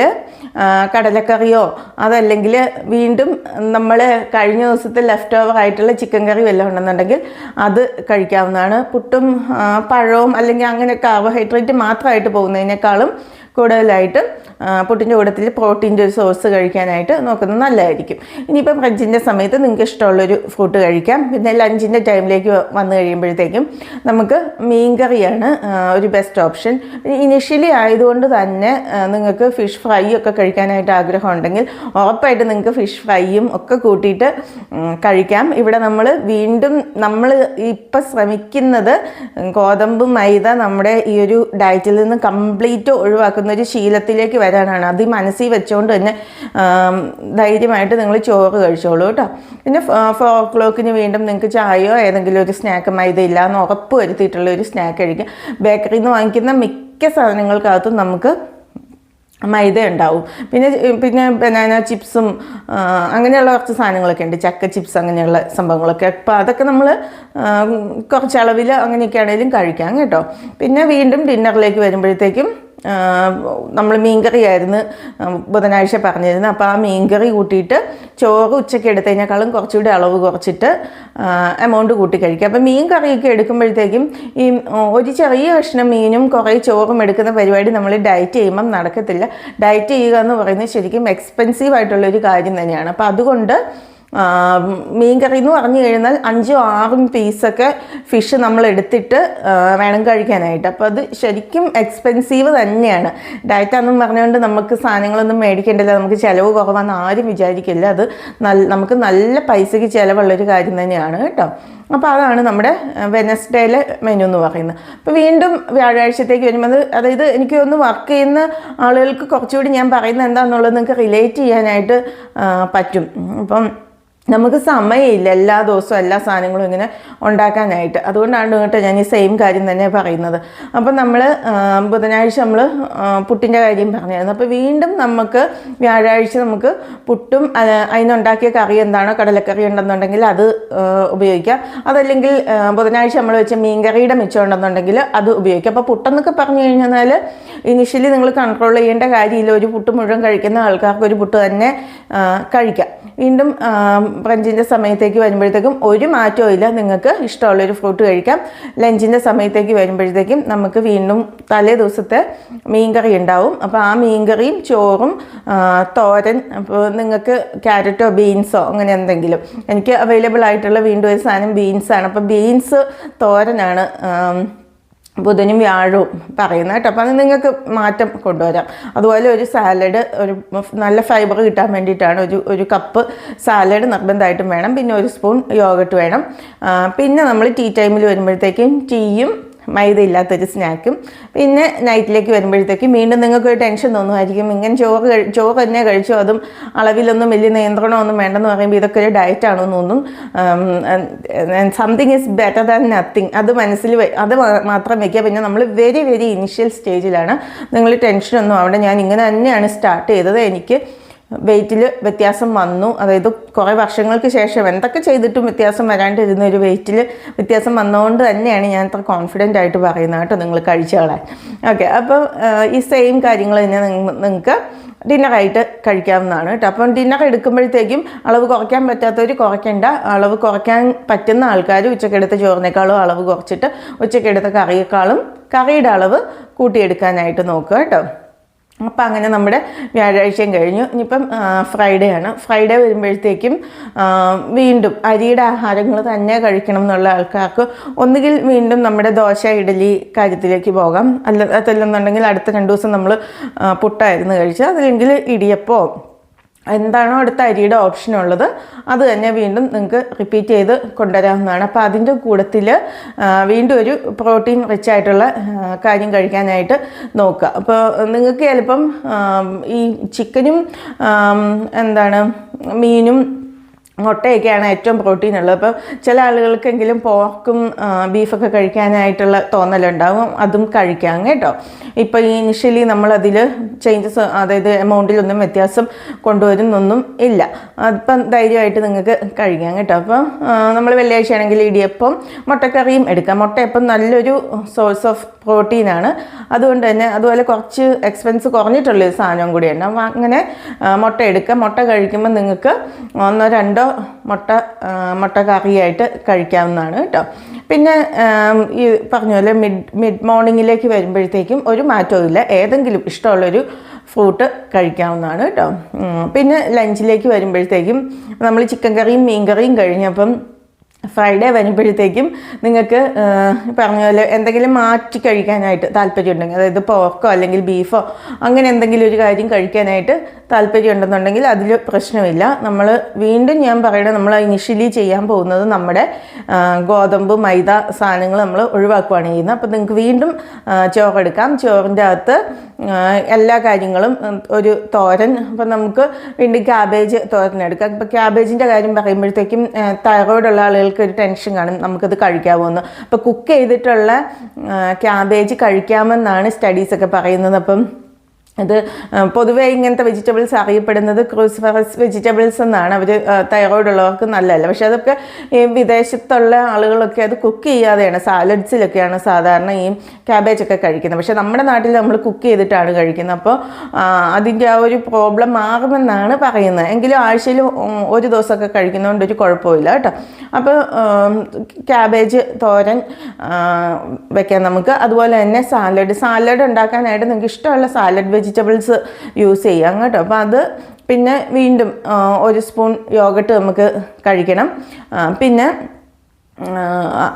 കടലക്കറിയോ അതല്ലെങ്കിൽ വീണ്ടും നമ്മൾ കഴിഞ്ഞ ദിവസത്തെ ലെഫ്റ്റ് ഓവർ ആയിട്ടുള്ള ചിക്കൻ കറി വല്ലതും ഉണ്ടെന്നുണ്ടെങ്കിൽ അത് കഴിക്കാവുന്നതാണ്. പുട്ടും പഴവും അല്ലെങ്കിൽ അങ്ങനെ കാർബോഹൈഡ്രേറ്റ് മാത്രമായിട്ട് പോകുന്നതിനേക്കാളും കൂടുതലായിട്ട് പുട്ടിന്റെ കൂടത്തിൽ പ്രോട്ടീന്റെ ഒരു സോഴ്സ് കഴിക്കാനായിട്ട് നോക്കുന്നത് നല്ലതായിരിക്കും. ഇനിയിപ്പം ബ്രഞ്ചിന്റെ സമയത്ത് നിങ്ങൾക്ക് ഇഷ്ടമുള്ളൊരു ഫ്രൂട്ട് കഴിക്കാം. പിന്നെ ലഞ്ചിന്റെ ടൈമിലേക്ക് വന്നു കഴിയുമ്പോഴത്തേക്കും നമുക്ക് മീൻ കറിയാണ് ഒരു ബെസ്റ്റ് ഓപ്ഷൻ ഇനിഷ്യലി ആയതുകൊണ്ട് തന്നെ നിങ്ങൾക്ക് ഫിഷ് ഫ്രൈ ഒക്കെ കഴിക്കാനായിട്ട് ആഗ്രഹം ഉണ്ടെങ്കിൽ ഉറപ്പായിട്ട് നിങ്ങൾക്ക് ഫിഷ് ഫ്രൈയും ഒക്കെ കൂട്ടിയിട്ട് കഴിക്കാം. ഇവിടെ നമ്മൾ വീണ്ടും നമ്മൾ ഇപ്പം ശ്രമിക്കുന്നത് ഗോതമ്പ് മൈദ നമ്മുടെ ഈ ഒരു ഡയറ്റിൽ നിന്ന് കംപ്ലീറ്റ് ഒഴിവാക്കുന്ന ഒരു ശീലത്തിലേക്ക് വരാനാണ്. അത് മനസ്സിൽ വെച്ചുകൊണ്ട് തന്നെ ധൈര്യമായിട്ട് നിങ്ങൾ ചോറ് കഴിച്ചോളൂ കേട്ടോ. പിന്നെ ഫോർ ഓ ക്ലോക്കിന് വീണ്ടും നിങ്ങൾക്ക് ചായയോ ഏതെങ്കിലും ഒരു സ്നാക്ക് മൈദ ഇല്ല എന്ന് ഉറപ്പ് വരുത്തിയിട്ടുള്ള ഒരു സ്നാക്ക് കഴിക്കുക ബേക്കറിയിൽ നിന്ന് വാങ്ങിക്കുന്ന മിക്ക സാധനങ്ങൾക്കകത്തും നമുക്ക് മൈദ ഉണ്ടാവും. പിന്നെ പിന്നെ ബനാന ചിപ്സും അങ്ങനെയുള്ള കുറച്ച് സാധനങ്ങളൊക്കെ ഉണ്ട്. ചക്ക ചിപ്സ് അങ്ങനെയുള്ള സംഭവങ്ങളൊക്കെ. അപ്പോൾ അതൊക്കെ നമ്മൾ കുറച്ച് അളവിൽ അങ്ങനെയൊക്കെ ആണെങ്കിലും കഴിക്കാം കേട്ടോ. പിന്നെ വീണ്ടും ഡിന്നറിലേക്ക് വരുമ്പോഴത്തേക്കും നമ്മൾ മീൻകറി ആയിരുന്നു ബുധനാഴ്ച പറഞ്ഞിരുന്നത്. അപ്പോൾ ആ മീൻകറി കൂട്ടിയിട്ട് ചോറ് ഉച്ചയ്ക്ക് എടുത്തതിനേക്കാളും കുറച്ചുകൂടി അളവ് കുറച്ചിട്ട് എമൗണ്ട് കൂട്ടി കഴിക്കുക. അപ്പോൾ മീൻ കറിയൊക്കെ എടുക്കുമ്പോഴത്തേക്കും ഈ ഒരു ചെറിയ കഷ്ണം മീനും കുറേ ചോറും എടുക്കുന്ന പരിപാടി നമ്മൾ ഡയറ്റ് ചെയ്യുമ്പം നടക്കത്തില്ല. ഡയറ്റ് ചെയ്യുക എന്ന് പറയുന്നത് ശരിക്കും എക്സ്പെൻസീവ് ആയിട്ടുള്ളൊരു കാര്യം തന്നെയാണ്. അപ്പോൾ അതുകൊണ്ട് ആ, മീൻ കറി എന്ന് പറഞ്ഞു കഴിഞ്ഞാൽ അഞ്ചോ ആറും പീസൊക്കെ ഫിഷ് നമ്മൾ എടുത്തിട്ട് വേണം കഴിക്കാനായിട്ട്. അപ്പോൾ അത് ശരിക്കും എക്സ്പെൻസീവ് തന്നെയാണ്. ഡയറ്റാന്നും പറഞ്ഞുകൊണ്ട് നമുക്ക് സാധനങ്ങളൊന്നും മേടിക്കേണ്ടില്ല നമുക്ക് ചിലവ് കുറവാന്ന് ആരും വിചാരിക്കില്ല. അത് നമുക്ക് നല്ല പൈസയ്ക്ക് ചിലവുള്ളൊരു കാര്യം തന്നെയാണ് കേട്ടോ. അപ്പോൾ അതാണ് നമ്മുടെ വെനസ്ഡേയിലെ മെനു എന്ന് പറയുന്നത്. അപ്പോൾ വീണ്ടും വ്യാഴാഴ്ചത്തേക്ക് വരുമ്പോൾ അത് അതായത് എനിക്ക് ഒന്ന് വർക്ക് ചെയ്യുന്ന ആളുകൾക്ക് കുറച്ചുകൂടി ഞാൻ പറയുന്നത് എന്താണെന്നുള്ളത് നിങ്ങൾക്ക് റിലേറ്റ് ചെയ്യാനായിട്ട് പറ്റും. അപ്പം നമുക്ക് സമയമില്ല. എല്ലാ ദിവസവും എല്ലാ സാധനങ്ങളും ഇങ്ങനെ ഉണ്ടാക്കാനായിട്ട്. അതുകൊണ്ടാണ് കേട്ടോ ഞാൻ ഈ സെയിം കാര്യം തന്നെ പറയുന്നത്. അപ്പം നമ്മൾ ബുധനാഴ്ച നമ്മൾ പുട്ടിന്റെ കാര്യം പറഞ്ഞായിരുന്നു. അപ്പോൾ വീണ്ടും നമുക്ക് വ്യാഴാഴ്ച നമുക്ക് പുട്ടും അതിനുണ്ടാക്കിയ കറി എന്താണോ കടലക്കറി ഉണ്ടെന്നുണ്ടെങ്കിൽ അത് ഉപയോഗിക്കാം അതല്ലെങ്കിൽ ബുധനാഴ്ച നമ്മൾ വെച്ച മീൻകറിയുടെ മിച്ചം ഉണ്ടെന്നുണ്ടെങ്കിൽ അത് ഉപയോഗിക്കാം അപ്പോൾ പുട്ടെന്നൊക്കെ പറഞ്ഞു കഴിഞ്ഞാൽ ഇനിഷ്യലി നിങ്ങൾ കൺട്രോൾ ചെയ്യേണ്ട കാര്യമില്ല. ഒരു പുട്ട് മുഴുവൻ കഴിക്കുന്ന ആൾക്കാർക്ക് ഒരു പുട്ട് തന്നെ കഴിക്കാം. വീണ്ടും ബ്രഞ്ചിന്റെ സമയത്തേക്ക് വരുമ്പോഴത്തേക്കും ഒരു മാറ്റവും ഇല്ല. നിങ്ങൾക്ക് ഇഷ്ടമുള്ളൊരു ഫ്രൂട്ട് കഴിക്കാം. ലഞ്ചിന്റെ സമയത്തേക്ക് വരുമ്പോഴത്തേക്കും നമുക്ക് വീണ്ടും തലേ ദിവസത്തെ മീൻകറി ഉണ്ടാവും. അപ്പോൾ ആ മീൻകറിയും ചോറും തോരൻ അപ്പോൾ നിങ്ങൾക്ക് ക്യാരറ്റോ ബീൻസോ അങ്ങനെ എന്തെങ്കിലും. എനിക്ക് അവൈലബിൾ ആയിട്ടുള്ള വീണ്ടും ഒരു സാധനം ബീൻസാണ്. അപ്പോൾ ബീൻസ് തോരനാണ് ബുധനും വ്യാഴവും പറയുന്നത് കേട്ടോ. അപ്പം അത് നിങ്ങൾക്ക് മാറ്റം കൊണ്ടുവരാം. അതുപോലെ ഒരു സാലഡ് ഒരു നല്ല ഫൈബർ കിട്ടാൻ വേണ്ടിയിട്ടാണ് ഒരു ഒരു കപ്പ് സാലഡ് നിർബന്ധമായിട്ടും വേണം. പിന്നെ ഒരു സ്പൂൺ യോഗട്ട് വേണം. പിന്നെ നമ്മൾ ടീ ടൈമിൽ വരുമ്പോഴത്തേക്കും ടീയും മൈദ ഇല്ലാത്തൊരു സ്നാക്കും. പിന്നെ നൈറ്റിലേക്ക് വരുമ്പോഴത്തേക്കും വീണ്ടും നിങ്ങൾക്ക് ഒരു ടെൻഷൻ തോന്നുമായിരിക്കും. ഇങ്ങനെ ചോറ് കഴി- ചോറ് തന്നെ കഴിച്ചു? അതും അളവിലൊന്നും വലിയ നിയന്ത്രണമൊന്നും വേണ്ടെന്ന് പറയുമ്പോൾ ഇതൊക്കെ ഒരു ഡയറ്റാണോ തോന്നും. Something is better than nothing അത് മനസ്സിൽ അത് മാത്രം വയ്ക്കുക പിന്നെ നമ്മൾ വെരി വെരി ഇനിഷ്യൽ സ്റ്റേജിലാണ് നിങ്ങൾ ടെൻഷനൊന്നും അവിടെ ഞാൻ ഇങ്ങനെ തന്നെയാണ് സ്റ്റാർട്ട് ചെയ്തത്. എനിക്ക് വെയിറ്റിൽ വ്യത്യാസം വന്നു. അതായത് കുറേ വർഷങ്ങൾക്ക് ശേഷം എന്തൊക്കെ ചെയ്തിട്ടും വ്യത്യാസം വരാണ്ടിരുന്ന ഒരു വെയിറ്റിൽ വ്യത്യാസം വന്നതുകൊണ്ട് തന്നെയാണ് ഞാൻ അത്ര കോൺഫിഡന്റ് ആയിട്ട് പറയുന്നത് കേട്ടോ നിങ്ങൾ കഴിച്ചോളാൻ ഓക്കെ അപ്പോൾ ഈ സെയിം കാര്യങ്ങൾ തന്നെ നിങ്ങൾക്ക് ഡിന്നറായിട്ട് കഴിക്കാവുന്നതാണ് കേട്ടോ. അപ്പം ഡിന്നർ എടുക്കുമ്പോഴത്തേക്കും അളവ് കുറയ്ക്കാൻ പറ്റാത്തവർ കുറയ്ക്കേണ്ട. അളവ് കുറയ്ക്കാൻ പറ്റുന്ന ആൾക്കാർ ഉച്ചക്കെടുത്ത ചോറിനേക്കാളും അളവ് കുറച്ചിട്ട് ഉച്ചക്കെടുത്ത കറിയേക്കാളും കറിയുടെ അളവ് കൂട്ടിയെടുക്കാനായിട്ട് നോക്കുക കേട്ടോ. അപ്പം അങ്ങനെ നമ്മുടെ വ്യാഴാഴ്ചയും കഴിഞ്ഞു. ഇനിയിപ്പം ഫ്രൈഡേ ആണ്. ഫ്രൈഡേ വരുമ്പോഴത്തേക്കും വീണ്ടും അരിയുടെ ആഹാരങ്ങൾ തന്നെ കഴിക്കണം എന്നുള്ള ആൾക്കാർക്ക് ഒന്നുകിൽ വീണ്ടും നമ്മുടെ ദോശ ഇഡലി കാര്യത്തിലേക്ക് പോകാം. അല്ല അതല്ലെന്നുണ്ടെങ്കിൽ അടുത്ത രണ്ട് ദിവസം നമ്മൾ പുട്ടായിരുന്നു കഴിച്ചത്. അതല്ലെങ്കിൽ ഇടിയപ്പോ എന്താണോ അടുത്ത അരിയുടെ ഓപ്ഷൻ ഉള്ളത് അത് തന്നെ വീണ്ടും നിങ്ങൾക്ക് റിപ്പീറ്റ് ചെയ്ത് കൊണ്ടുവരാവുന്നതാണ്. അപ്പോൾ അതിന്റെ കൂടത്തിൽ വീണ്ടും ഒരു പ്രോട്ടീൻ റിച്ച് ആയിട്ടുള്ള കാര്യം കഴിക്കാനായിട്ട് നോക്കുക. അപ്പോൾ നിങ്ങൾക്ക് ചിലപ്പം ഈ ചിക്കനും എന്താണ് മീനും മുട്ടയൊക്കെയാണ് ഏറ്റവും പ്രോട്ടീൻ ഉള്ളത്. അപ്പം ചില ആളുകൾക്കെങ്കിലും പോർക്കും ബീഫൊക്കെ കഴിക്കാനായിട്ടുള്ള തോന്നലുണ്ടാവും. അതും കഴിക്കാം കേട്ടോ. ഇപ്പോൾ ഈ ഇനിഷ്യലി നമ്മളതിൽ ചേഞ്ചസ് അതായത് എമൗണ്ടിലൊന്നും വ്യത്യാസം കൊണ്ടുവരുന്നൊന്നും ഇല്ല. അപ്പം ധൈര്യമായിട്ട് നിങ്ങൾക്ക് കഴിക്കാം കേട്ടോ. അപ്പോൾ നമ്മൾ വെള്ളിയാഴ്ച ആണെങ്കിൽ ഇടിയപ്പം മുട്ടക്കറിയും എടുക്കാം. മുട്ടയപ്പം നല്ലൊരു സോഴ്സ് ഓഫ് പ്രോട്ടീനാണ്. അതുകൊണ്ട് തന്നെ അതുപോലെ കുറച്ച് എക്സ്പെൻസ് കുറഞ്ഞിട്ടുള്ള ഒരു സാധനം കൂടിയാണ് അപ്പം അങ്ങനെ മുട്ട എടുക്കുക മുട്ട കഴിക്കുമ്പോൾ നിങ്ങൾക്ക് ഒന്നോ രണ്ടോ മുട്ട മുട്ട കറിയായിട്ട് കഴിക്കാവുന്നതാണ് കേട്ടോ. പിന്നെ ഈ പറഞ്ഞ പോലെ മിഡ് മിഡ് മോർണിംഗിലേക്ക് വരുമ്പോഴത്തേക്കും ഒരു മാറ്റവും ഇല്ല. ഏതെങ്കിലും ഇഷ്ടമുള്ളൊരു ഫ്രൂട്ട് കഴിക്കാവുന്നതാണ് കേട്ടോ. പിന്നെ ലഞ്ചിലേക്ക് വരുമ്പോഴത്തേക്കും നമ്മൾ ചിക്കൻ കറിയും മീൻ കറിയും കഴിഞ്ഞപ്പം ഫ്രൈഡേ വരുമ്പോഴത്തേക്കും നിങ്ങൾക്ക് പറഞ്ഞ പോലെ എന്തെങ്കിലും മാറ്റി കഴിക്കാനായിട്ട് താല്പര്യമുണ്ടെങ്കിൽ അതായത് പോർക്കോ അല്ലെങ്കിൽ ബീഫോ അങ്ങനെ എന്തെങ്കിലും ഒരു കാര്യം കഴിക്കാനായിട്ട് താല്പര്യം ഉണ്ടെന്നുണ്ടെങ്കിൽ അതിൽ പ്രശ്നമില്ല. നമ്മൾ വീണ്ടും ഞാൻ പറയണത് നമ്മൾ ഇനിഷ്യലി ചെയ്യാൻ പോകുന്നത് നമ്മുടെ ഗോതമ്പ് മൈദ സാധനങ്ങൾ നമ്മൾ ഒഴിവാക്കുകയാണ് ചെയ്യുന്നത്. അപ്പോൾ നിങ്ങൾക്ക് വീണ്ടും ചോറെടുക്കാം. ചോറിന്റെ അകത്ത് എല്ലാ കാര്യങ്ങളും ഒരു തോരൻ. അപ്പം നമുക്ക് വീണ്ടും ക്യാബേജ് തോരൻ എടുക്കാം ഇപ്പോൾ ക്യാബേജിന്റെ കാര്യം പറയുമ്പോഴത്തേക്കും തൈറോയിഡ് ഉള്ള ആളുകൾക്ക് ഒരു ടെൻഷൻ കാണും നമുക്കത് കഴിക്കാമോന്ന് അപ്പോൾ കുക്ക് ചെയ്തിട്ടുള്ള ക്യാബേജ് കഴിക്കാമെന്നാണ് സ്റ്റഡീസൊക്കെ പറയുന്നത്. അപ്പം ഇത് പൊതുവെ ഇങ്ങനത്തെ വെജിറ്റബിൾസ് അറിയപ്പെടുന്നത് ക്രൂസിഫറസ് വെജിറ്റബിൾസ് എന്നാണ്. അവർ തൈറോയിഡ് ഉള്ളവർക്ക് നല്ലതല്ല. പക്ഷെ അതൊക്കെ ഈ വിദേശത്തുള്ള ആളുകളൊക്കെ അത് കുക്ക് ചെയ്യാതെയാണ്. സാലഡ്സിലൊക്കെയാണ് സാധാരണ ഈ ക്യാബേജ് ഒക്കെ കഴിക്കുന്നത്. പക്ഷെ നമ്മുടെ നാട്ടിൽ നമ്മൾ കുക്ക് ചെയ്തിട്ടാണ് കഴിക്കുന്നത്. അപ്പോൾ അതിന്റെ ആ ഒരു പ്രോബ്ലം മാറുമെന്നാണ് പറയുന്നത്. എങ്കിലും ആഴ്ചയിൽ ഒരു ദിവസമൊക്കെ കഴിക്കുന്നതുകൊണ്ട് ഒരു കുഴപ്പമില്ല കേട്ടോ. അപ്പോൾ ക്യാബേജ് തോരൻ വെക്കാൻ വെക്കാം നമുക്ക്. അതുപോലെ തന്നെ സാലഡ്. സാലഡ് ഉണ്ടാക്കാനായിട്ട് നിങ്ങൾക്ക് ഇഷ്ടമുള്ള സാലഡ് വെജിറ്റബിൾസ് യൂസ് ചെയ്യാം കേട്ടോ. അപ്പോൾ അത് പിന്നെ വീണ്ടും ഒരു സ്പൂൺ യോഗട്ട് നമുക്ക് കഴിക്കണം. പിന്നെ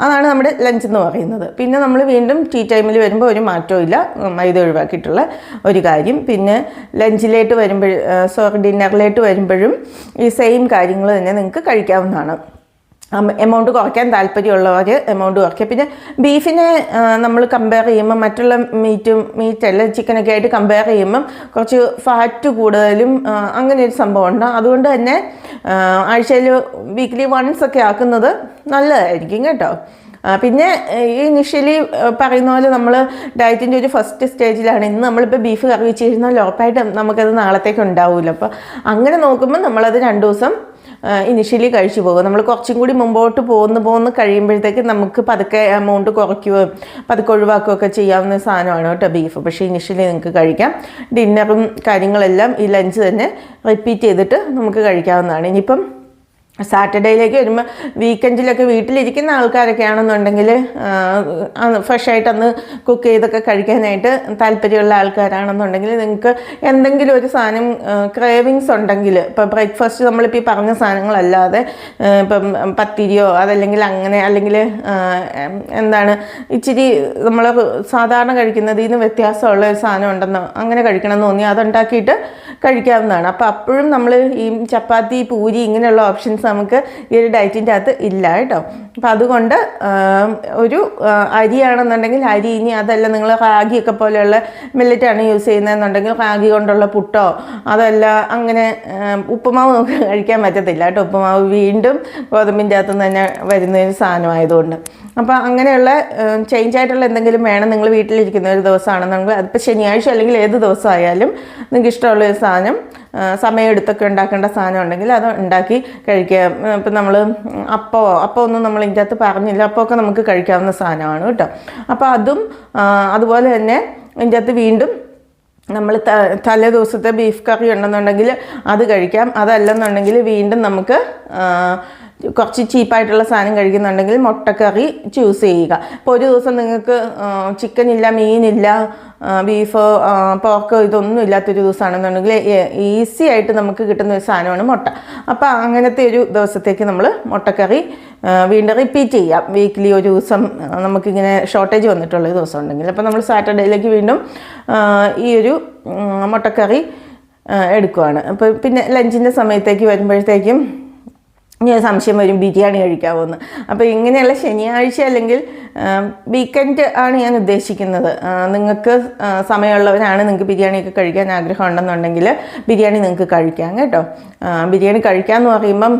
അതാണ് നമ്മുടെ ലഞ്ച് എന്ന് പറയുന്നത്. പിന്നെ നമ്മൾ വീണ്ടും ടീ ടൈമിൽ വരുമ്പോൾ ഒരു മാറ്റവും ഇല്ല. മൈദ ഒഴിവാക്കിയിട്ടുള്ള ഒരു കാര്യം. പിന്നെ ലഞ്ചിലേട്ട് വരുമ്പോഴും സോറി ഡിന്നറിലേട്ട് വരുമ്പോഴും ഈ സെയിം കാര്യങ്ങൾ തന്നെ നിങ്ങൾക്ക് കഴിക്കാവുന്നതാണ്. എമൗണ്ട് കുറയ്ക്കാൻ താല്പര്യമുള്ളവർ എമൗണ്ട് കുറയ്ക്കുക. പിന്നെ ബീഫിനെ നമ്മൾ കമ്പയർ ചെയ്യുമ്പോൾ മറ്റുള്ള മീറ്റും മീറ്റ് അല്ല ചിക്കനൊക്കെ ആയിട്ട് കമ്പയർ ചെയ്യുമ്പം കുറച്ച് ഫാറ്റ് കൂടുതലും അങ്ങനെ ഒരു സംഭവമുണ്ട്. അതുകൊണ്ട് തന്നെ ആഴ്ചയിൽ വീക്ക്ലി വൺസ് ഒക്കെ ആക്കുന്നത് നല്ലതായിരിക്കും കേട്ടോ. പിന്നെ ഇനിഷ്യലി പറയുന്ന പോലെ നമ്മൾ ഡയറ്റിന്റെ ഒരു ഫസ്റ്റ് സ്റ്റേജിലാണ് ഇന്ന് നമ്മളിപ്പോൾ ബീഫ് കറി വെച്ച് കഴിഞ്ഞാൽ ഉറപ്പായിട്ടും നമുക്കത് നാളത്തേക്ക് ഉണ്ടാവില്ല അപ്പോൾ അങ്ങനെ നോക്കുമ്പോൾ നമ്മളത് രണ്ട് ദിവസം ഇനിഷ്യലി കഴിച്ചു പോകും. നമ്മൾ കുറച്ചും കൂടി മുമ്പോട്ട് പോകുന്ന പോകുന്ന കഴിയുമ്പോഴത്തേക്ക് നമുക്ക് പതുക്കെ എമൗണ്ട് കുറയ്ക്കുകയും പതുക്കെ ഒഴിവാക്കുകയൊക്കെ ചെയ്യാവുന്ന സാധനമാണ് കേട്ടോ ബീഫ് പക്ഷേ ഇനിഷ്യലി നിങ്ങൾക്ക് കഴിക്കാം. ഡിന്നറും കാര്യങ്ങളെല്ലാം ഈ ലഞ്ച് തന്നെ റിപ്പീറ്റ് ചെയ്തിട്ട് നമുക്ക് കഴിക്കാവുന്നതാണ്. ഇനിയിപ്പം സാറ്റർഡേയിലേക്ക് വരുമ്പോൾ വീക്കെൻഡിലൊക്കെ വീട്ടിലിരിക്കുന്ന ആൾക്കാരൊക്കെ ആണെന്നുണ്ടെങ്കിൽ ഫ്രഷ് ആയിട്ട് അന്ന് കുക്ക് ചെയ്തൊക്കെ കഴിക്കാനായിട്ട് താല്പര്യമുള്ള ആൾക്കാരാണെന്നുണ്ടെങ്കിൽ നിങ്ങൾക്ക് എന്തെങ്കിലും ഒരു സാധനം ക്രേവിങ്സ് ഉണ്ടെങ്കിൽ ഇപ്പോൾ ബ്രേക്ക്ഫാസ്റ്റ് നമ്മളിപ്പോൾ ഈ പറഞ്ഞ സാധനങ്ങളല്ലാതെ ഇപ്പം പത്തിരിയോ അതല്ലെങ്കിൽ അങ്ങനെ അല്ലെങ്കിൽ എന്താണ് ഇച്ചിരി നമ്മൾ സാധാരണ കഴിക്കുന്നതിൽ നിന്ന് വ്യത്യാസമുള്ള ഒരു സാധനം ഉണ്ടെന്നോ അങ്ങനെ കഴിക്കണം എന്ന് തോന്നി അതുണ്ടാക്കിയിട്ട് കഴിക്കാവുന്നതാണ്. അപ്പോൾ അപ്പോഴും നമ്മൾ ഈ ചപ്പാത്തി പൂരി ഇങ്ങനെയുള്ള ഓപ്ഷൻസ് നമുക്ക് ഈ ഒരു ഡയറ്റിന്റെ അകത്ത് ഇല്ല കേട്ടോ. അപ്പം അതുകൊണ്ട് ഒരു അരിയാണെന്നുണ്ടെങ്കിൽ അരി ഇനി അതല്ല നിങ്ങൾ റാഗിയൊക്കെ പോലെയുള്ള മില്ലറ്റാണ് യൂസ് ചെയ്യുന്നതെന്നുണ്ടെങ്കിൽ റാഗി കൊണ്ടുള്ള പുട്ടോ അതല്ല അങ്ങനെ ഉപ്പുമാവ് നമുക്ക് കഴിക്കാൻ പറ്റത്തില്ല കേട്ടോ. ഉപ്പുമാവ് വീണ്ടും ഗോതമ്പിന്റെ അകത്ത് തന്നെ വരുന്ന ഒരു സാധനമായതുകൊണ്ട്. അപ്പോൾ അങ്ങനെയുള്ള ചേഞ്ച് ആയിട്ടുള്ള എന്തെങ്കിലും വേണം നിങ്ങൾ വീട്ടിലിരിക്കുന്ന ഒരു ദിവസമാണെന്നുണ്ടെങ്കിൽ അതിപ്പോൾ ശനിയാഴ്ച അല്ലെങ്കിൽ ഏത് ദിവസമായാലും നിങ്ങൾക്ക് ഇഷ്ടമുള്ള ഒരു സാധനം സമയമെടുത്തൊക്കെ ഉണ്ടാക്കേണ്ട സാധനം ഉണ്ടെങ്കിൽ അത് ഉണ്ടാക്കി കഴിക്കുക. ഇപ്പം നമ്മൾ അപ്പോൾ അപ്പോൾ ഒന്നും നമ്മൾ ഇതിന്റെ അകത്ത് പറഞ്ഞില്ല അപ്പോഴൊക്കെ നമുക്ക് കഴിക്കാവുന്ന സാധനമാണ് കേട്ടോ. അപ്പോൾ അതും അതുപോലെ തന്നെ ഇതിന്റെ അകത്ത് വീണ്ടും നമ്മൾ തലേ ദിവസത്തെ ബീഫ് കറി ഉണ്ടെന്നുണ്ടെങ്കിൽ അത് കഴിക്കാം. അതല്ലെന്നുണ്ടെങ്കിൽ വീണ്ടും നമുക്ക് കുറച്ച് ചീപ്പായിട്ടുള്ള സാധനം കഴിക്കുന്നുണ്ടെങ്കിൽ മുട്ടക്കറി ചൂസ് ചെയ്യുക. ഇപ്പോൾ ഒരു ദിവസം നിങ്ങൾക്ക് ചിക്കൻ ഇല്ല മീനില്ല ബീഫ് പോർക്ക് ഇതൊന്നും ഇല്ലാത്തൊരു ദിവസമാണെന്നുണ്ടെങ്കിൽ ഈസി ആയിട്ട് നമുക്ക് കിട്ടുന്ന ഒരു സാധനമാണ് മുട്ട. അപ്പോൾ അങ്ങനത്തെ ഒരു ദിവസത്തേക്ക് നമ്മൾ മുട്ടക്കറി വീണ്ടും റിപ്പീറ്റ് ചെയ്യാം. വീക്കിലി ഒരു ദിവസം നമുക്കിങ്ങനെ ഷോർട്ടേജ് വന്നിട്ടുള്ള ദിവസം ഉണ്ടെങ്കിൽ. അപ്പോൾ നമ്മൾ സാറ്റർഡേയിലേക്ക് വീണ്ടും ഈ ഒരു മുട്ടക്കറി എടുക്കുവാണ്. അപ്പോൾ പിന്നെ ലഞ്ചിന്റെ സമയത്തേക്ക് വരുമ്പോഴത്തേക്കും ഇനി സംശയം വരും ബിരിയാണി കഴിക്കാമോ എന്ന് അപ്പോൾ ഇങ്ങനെയുള്ള ശനിയാഴ്ച അല്ലെങ്കിൽ വീക്കെൻഡ് ആണ് ഞാൻ ഉദ്ദേശിക്കുന്നത്. നിങ്ങൾക്ക് സമയമുള്ളവരാണ് നിങ്ങൾക്ക് ബിരിയാണിയൊക്കെ കഴിക്കാൻ ആഗ്രഹം ഉണ്ടെന്നുണ്ടെങ്കിൽ ബിരിയാണി നിങ്ങൾക്ക് കഴിക്കാം കേട്ടോ. ബിരിയാണി കഴിക്കാമെന്ന് പറയുമ്പം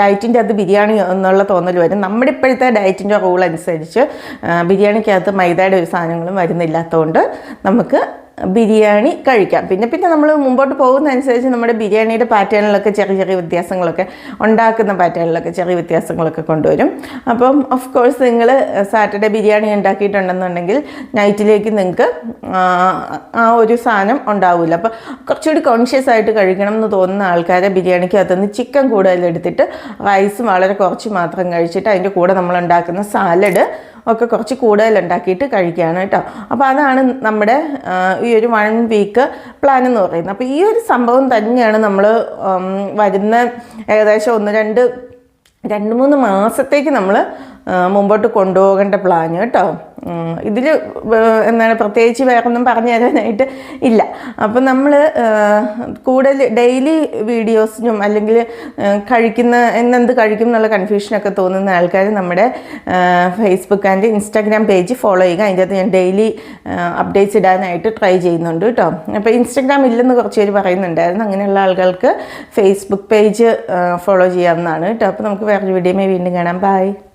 ഡയറ്റിന്റെ അകത്ത് ബിരിയാണി എന്നുള്ള തോന്നൽ വരും. നമ്മുടെ ഇപ്പോഴത്തെ ഡയറ്റിന്റെ റൂൾ അനുസരിച്ച് ബിരിയാണിക്കകത്ത് മൈദയുടെ ഒരു സാധനങ്ങളും വരുന്നില്ലാത്തതുകൊണ്ട് നമുക്ക് ബിരിയാണി കഴിക്കാം. പിന്നെ പിന്നെ നമ്മൾ മുമ്പോട്ട് പോകുന്നതനുസരിച്ച് നമ്മുടെ ബിരിയാണിയുടെ പാറ്റേണിലൊക്കെ ചെറിയ ചെറിയ വ്യത്യാസങ്ങളൊക്കെ ഉണ്ടാക്കുന്ന പാറ്റേണിലൊക്കെ ചെറിയ വ്യത്യാസങ്ങളൊക്കെ കൊണ്ടുവരും. അപ്പം ഓഫ് കോഴ്സ് നിങ്ങൾ സാറ്റർഡേ ബിരിയാണി ഉണ്ടാക്കിയിട്ടുണ്ടെന്നുണ്ടെങ്കിൽ നൈറ്റിലേക്ക് നിങ്ങൾക്ക് ആ ഒരു സാധനം ഉണ്ടാവില്ല അപ്പോൾ കുറച്ചുകൂടി കോൺഷ്യസ് ആയിട്ട് കഴിക്കണം എന്ന് തോന്നുന്ന ആൾക്കാരെ ബിരിയാണിക്ക് അതൊന്ന് ചിക്കൻ കൂടുതൽ എടുത്തിട്ട് റൈസ് വളരെ കുറച്ച് മാത്രം കഴിച്ചിട്ട് അതിന്റെ കൂടെ നമ്മൾ ഉണ്ടാക്കുന്ന സാലഡ് ഒക്കെ കുറച്ച് കൂടുതൽ ഉണ്ടാക്കിയിട്ട് കഴിക്കുകയാണ് കേട്ടോ. അപ്പോൾ അതാണ് നമ്മുടെ ഈ ഒരു വൺ വീക്ക് പ്ലാൻ എന്ന് പറയുന്നത്. അപ്പോൾ ഈ ഒരു സംഭവം തന്നെയാണ് നമ്മൾ വരുന്ന ഏകദേശം ഒന്ന് രണ്ട് രണ്ട് മൂന്ന് മാസത്തേക്ക് നമ്മൾ മുമ്പോട്ട് കൊണ്ടുപോകേണ്ട പ്ലാൻ കേട്ടോ. ഇതിൽ എന്താണ് പ്രത്യേകിച്ച് വേറൊന്നും പറഞ്ഞു തരാനായിട്ട് ഇല്ല. അപ്പം നമ്മൾ കൂടുതൽ ഡെയിലി വീഡിയോസിനും അല്ലെങ്കിൽ കഴിക്കുന്ന എന്നെന്ത് കഴിക്കും എന്നുള്ള കൺഫ്യൂഷനൊക്കെ തോന്നുന്ന ആൾക്കാർ നമ്മുടെ Facebook and Instagram page follow ചെയ്യുക. അതിന്റെ അകത്ത് ഞാൻ ഡെയിലി അപ്ഡേറ്റ്സ് ഇടാനായിട്ട് ട്രൈ ചെയ്യുന്നുണ്ട് കേട്ടോ അപ്പോൾ ഇൻസ്റ്റാഗ്രാം ഇല്ലെന്ന് കുറച്ച് പേര് പറയുന്നുണ്ടായിരുന്നു. അങ്ങനെയുള്ള ആളുകൾക്ക് ഫേസ്ബുക്ക് പേജ് ഫോളോ ചെയ്യാവുന്നതാണ് കേട്ടോ അപ്പോൾ നമുക്ക് വേറൊരു വീഡിയോമേ വീണ്ടും കാണാം. ബൈ